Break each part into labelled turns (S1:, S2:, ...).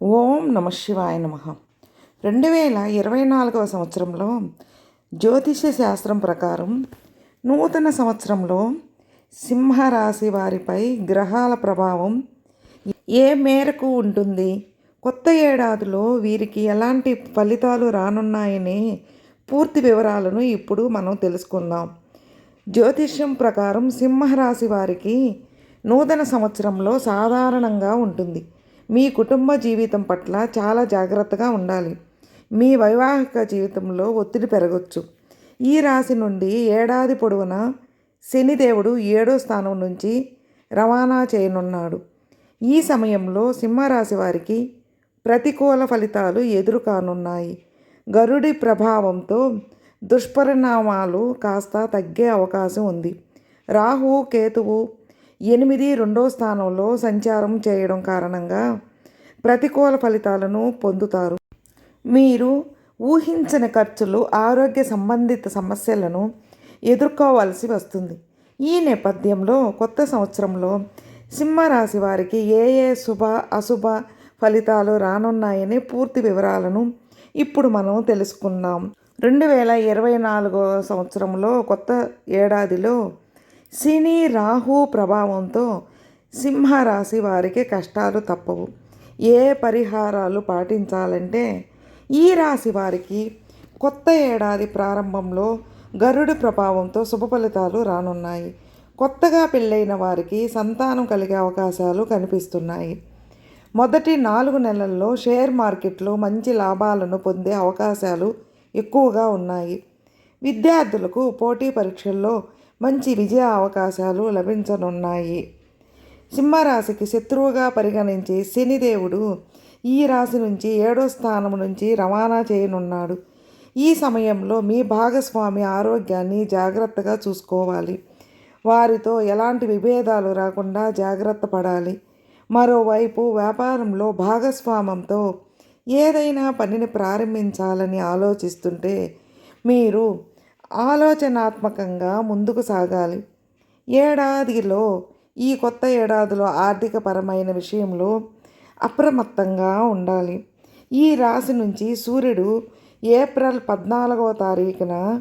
S1: ఓం నమ శివాయ నమ. రెండు వేల ఇరవై నాలుగవ సంవత్సరంలో జ్యోతిష శాస్త్రం ప్రకారం నూతన సంవత్సరంలో సింహరాశి వారిపై గ్రహాల ప్రభావం ఏ మేరకు ఉంటుంది? కొత్త ఏడాదిలో వీరికి ఎలాంటి ఫలితాలు రానున్నాయనే పూర్తి వివరాలను ఇప్పుడు మనం తెలుసుకుందాం. జ్యోతిష్యం ప్రకారం సింహరాశి వారికి నూతన సంవత్సరంలో సాధారణంగా ఉంటుంది. మీ కుటుంబ జీవితం పట్ల చాలా జాగ్రత్తగా ఉండాలి. మీ వైవాహిక జీవితంలో ఒత్తిడి పెరగచ్చు. ఈ రాశి నుండి ఏడాది పొడవునా శనిదేవుడు ఏడో స్థానం నుంచి రవాణా చేయనున్నాడు. ఈ సమయంలో సింహరాశి వారికి ప్రతికూల ఫలితాలు ఎదురు కానున్నాయి గరుడి ప్రభావంతో దుష్పరిణామాలు కాస్త తగ్గే అవకాశం ఉంది. రాహు కేతువు ఎనిమిది రెండో స్థానంలో సంచారం చేయడం కారణంగా ప్రతికూల ఫలితాలను పొందుతారు. మీరు ఊహించని ఖర్చులు ఆరోగ్య సంబంధిత సమస్యలను ఎదుర్కోవాల్సి వస్తుంది. ఈ నేపథ్యంలో కొత్త సంవత్సరంలో సింహరాశి వారికి ఏ ఏ శుభ అశుభ ఫలితాలు రానున్నాయనే పూర్తి వివరాలను ఇప్పుడు మనం తెలుసుకుందాం. రెండు వేల ఇరవై నాలుగో సంవత్సరంలో కొత్త ఏడాదిలో శని రాహు ప్రభావంతో సింహరాశి వారికి కష్టాలు తప్పవు. ఏ పరిహారాలు పాటించాలంటే ఈ రాశి వారికి కొత్త ఏడాది ప్రారంభంలో గరుడు ప్రభావంతో శుభ ఫలితాలు రానున్నాయి. కొత్తగా పెళ్ళైన వారికి సంతానం కలిగే అవకాశాలు కనిపిస్తున్నాయి. మొదటి నాలుగు నెలల్లో షేర్ మార్కెట్లో మంచి లాభాలను పొందే అవకాశాలు ఎక్కువగా ఉన్నాయి. విద్యార్థులకు పోటీ పరీక్షల్లో మంచి విజయ అవకాశాలు లభించనున్నాయి. సింహరాశికి శత్రువుగా పరిగణించి శనిదేవుడు ఈ రాశి నుంచి ఏడో స్థానం నుంచి రవాణా చేయనున్నాడు. ఈ సమయంలో మీ భాగస్వామి ఆరోగ్యాన్ని జాగ్రత్తగా చూసుకోవాలి. వారితో ఎలాంటి విభేదాలు రాకుండా జాగ్రత్త పడాలి. మరోవైపు వ్యాపారంలో భాగస్వామంతో ఏదైనా పనిని ప్రారంభించాలని ఆలోచిస్తుంటే మీరు ఆలోచనాత్మకంగా ముందుకు సాగాలి. ఏడాదిలో ఈ కొత్త ఏడాదిలో ఆర్థికపరమైన విషయంలో అప్రమత్తంగా ఉండాలి. ఈ రాశి నుంచి సూర్యుడు ఏప్రిల్ పద్నాలుగవ తారీఖున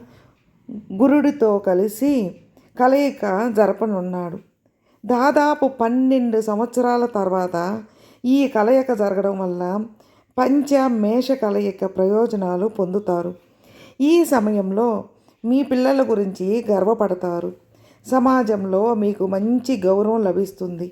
S1: గురుడితో కలిసి కలయిక జరపనున్నాడు. దాదాపు పన్నెండు సంవత్సరాల తర్వాత ఈ కలయిక జరగడం వల్ల పంచ మేష కలయిక ప్రయోజనాలు పొందుతారు. ఈ సమయంలో మీ పిల్లల గురించి గర్వపడతారు. సమాజంలో మీకు మంచి గౌరవం లభిస్తుంది.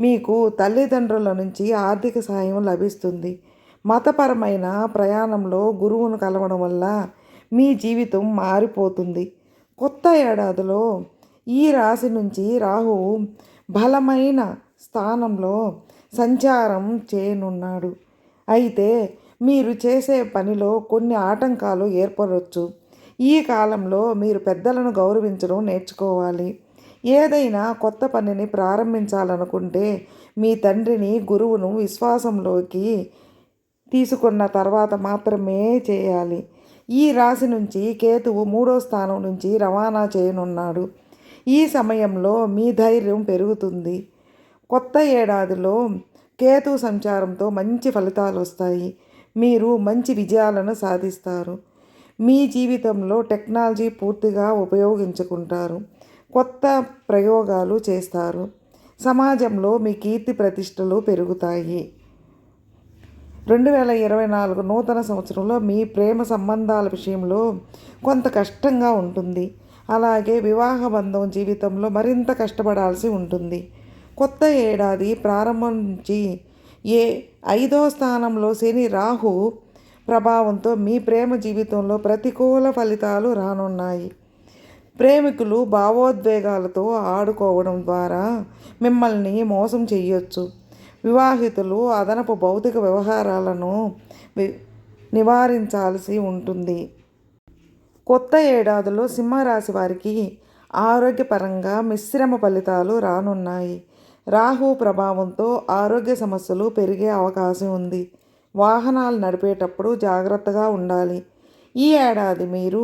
S1: మీకు తల్లిదండ్రుల నుంచి ఆర్థిక సహాయం లభిస్తుంది. మతపరమైన ప్రయాణంలో గురువును కలవడం వల్ల మీ జీవితం మారిపోతుంది. కొత్త ఏడాదిలో ఈ రాశి నుంచి రాహువు బలమైన స్థానంలో సంచారం చేయనున్నాడు. అయితే మీరు చేసే పనిలో కొన్ని ఆటంకాలు ఏర్పడవచ్చు ఈ కాలంలో మీరు పెద్దలను గౌరవించడం నేర్చుకోవాలి. ఏదైనా కొత్త పనిని ప్రారంభించాలనుకుంటే మీ తండ్రిని గురువును విశ్వాసంలోకి తీసుకున్న తర్వాత మాత్రమే చేయాలి. ఈ రాశి నుంచి కేతువు మూడో స్థానం నుంచి రవాణా చేయనున్నాడు. ఈ సమయంలో మీ ధైర్యం పెరుగుతుంది. కొత్త ఏడాదిలో కేతు సంచారంతో మంచి ఫలితాలు వస్తాయి. మీరు మంచి విజయాలను సాధిస్తారు. మీ జీవితంలో టెక్నాలజీ పూర్తిగా ఉపయోగించుకుంటారు. కొత్త ప్రయోగాలు చేస్తారు. సమాజంలో మీ కీర్తి ప్రతిష్టలు పెరుగుతాయి. రెండు వేల ఇరవై నాలుగు నూతన సంవత్సరంలో మీ ప్రేమ సంబంధాల విషయంలో కొంత కష్టంగా ఉంటుంది. అలాగే వివాహ బంధం జీవితంలో మరింత కష్టపడాల్సి ఉంటుంది. కొత్త ఏడాది ప్రారంభం నుంచి ఏ ఐదో స్థానంలో శని రాహు ప్రభావంతో మీ ప్రేమ జీవితంలో ప్రతికూల ఫలితాలు రానున్నాయి. ప్రేమికులు భావోద్వేగాలతో ఆడుకోవడం ద్వారా మిమ్మల్ని మోసం చేయొచ్చు. వివాహితులు అదనపు భౌతిక వ్యవహారాలను నివారించాల్సి ఉంటుంది. కొత్త ఏడాదిలో సింహరాశి వారికి ఆరోగ్యపరంగా మిశ్రమ ఫలితాలు రానున్నాయి. రాహు ప్రభావంతో ఆరోగ్య సమస్యలు పెరిగే అవకాశం ఉంది. వాహనాలు నడిపేటప్పుడు జాగ్రత్తగా ఉండాలి. ఈ ఏడాది మీరు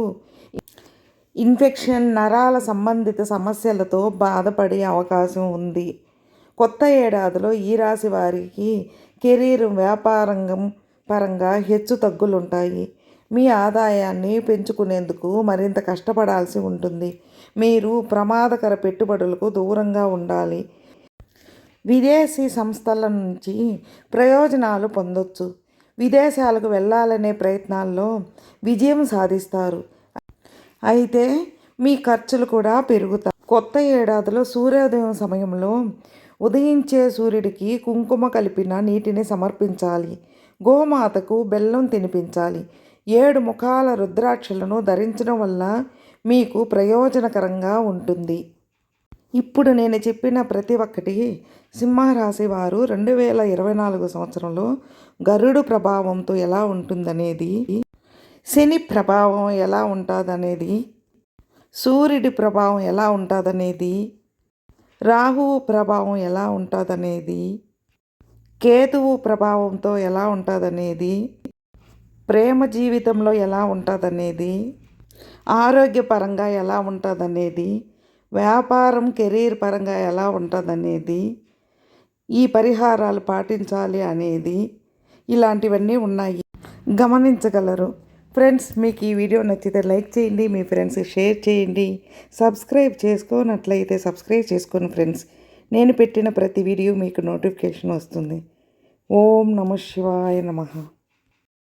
S1: ఇన్ఫెక్షన్ నరాల సంబంధిత సమస్యలతో బాధపడే అవకాశం ఉంది. కొత్త ఏడాదిలో ఈ రాశి వారికి కెరీర్ వ్యాపారంగం పరంగా హెచ్చు తగ్గులుంటాయి. మీ ఆదాయాన్ని పెంచుకునేందుకు మరింత కష్టపడాల్సి ఉంటుంది. మీరు ప్రమాదకర పెట్టుబడులకు దూరంగా ఉండాలి. విదేశీ సంస్థల నుంచి ప్రయోజనాలు పొందొచ్చు. విదేశాలకు వెళ్ళాలనే ప్రయత్నాల్లో విజయం సాధిస్తారు. అయితే మీ ఖర్చులు కూడా పెరుగుతాయి. కొత్త ఏడాదిలో సూర్యోదయం సమయంలో ఉదయించే సూర్యుడికి కుంకుమ కలిపిన నీటిని సమర్పించాలి. గోమాతకు బెల్లం తినిపించాలి. ఏడు ముఖాల రుద్రాక్షలను ధరించడం వల్ల మీకు ప్రయోజనకరంగా ఉంటుంది. ఇప్పుడు నేను చెప్పిన ప్రతి ఒక్కటి సింహరాశి వారు రెండు వేల ఇరవై నాలుగు సంవత్సరంలో గరుడు ప్రభావంతో ఎలా ఉంటుందనేది శని ప్రభావం ఎలా ఉంటుందనేది సూర్యుడి ప్రభావం ఎలా ఉంటుందనేది రాహువు ప్రభావం ఎలా ఉంటుందనేది కేతువు ప్రభావంతో ఎలా ఉంటుందనేది ప్రేమ జీవితంలో ఎలా ఉంటుందనేది ఆరోగ్యపరంగా ఎలా ఉంటుందనేది వ్యాపారం కెరీర్ పరంగా ఎలా ఉంటుందనేది ఈ పరిహారాలు పాటించాలి అనేది ఇలాంటివన్నీ ఉన్నాయి. గమనించగలరు. ఫ్రెండ్స్ మీకు ఈ వీడియో నచ్చితే లైక్ చేయండి మీ ఫ్రెండ్స్కి షేర్ చేయండి. సబ్స్క్రైబ్ చేసుకోనట్లయితే సబ్స్క్రైబ్ చేసుకోండి ఫ్రెండ్స్. నేను పెట్టిన ప్రతి వీడియో మీకు నోటిఫికేషన్ వస్తుంది. ఓం నమ శివాయ నమః.